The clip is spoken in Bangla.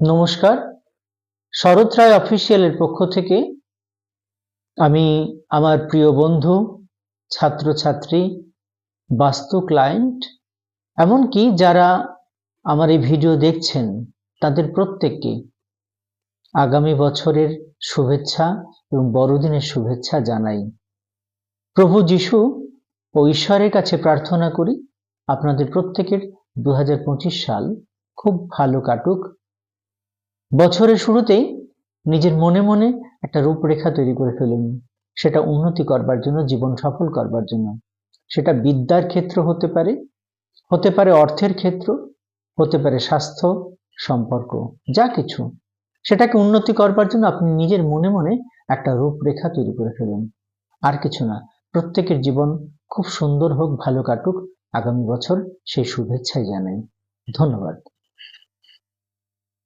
নমস্কার। শরৎ রায় অফিসিয়ালের পক্ষ থেকে আমি আমার প্রিয় বন্ধু, ছাত্রছাত্রী বাস্তু ক্লায়েন্ট এমনকি যারা আমার এই ভিডিও দেখছেন, তাদের প্রত্যেককে আগামী বছরের শুভেচ্ছা এবং বড়দিনের শুভেচ্ছা জানাই। প্রভু যিশু ও ঈশ্বরের কাছে প্রার্থনা করি, আপনাদের প্রত্যেকের দু হাজার পঁচিশ সাল খুব ভালো কাটুক। বছরের শুরুতেই নিজের মনে মনে একটা রূপরেখা তৈরি করে ফেলুন। সেটা উন্নতি করবার জন্য, জীবন সফল করবার জন্য। সেটা বিদ্যার ক্ষেত্র হতে পারে হতে পারে অর্থের ক্ষেত্র, হতে পারে স্বাস্থ্য, সম্পর্ক, যা কিছু। সেটাকে উন্নতি করবার জন্য আপনি নিজের মনে মনে একটা রূপরেখা তৈরি করে ফেলুন। আর কিছু না, প্রত্যেকের জীবন খুব সুন্দর হোক, ভালো কাটুক। আগামী বছর সেই শুভেচ্ছাই জানাই। ধন্যবাদ।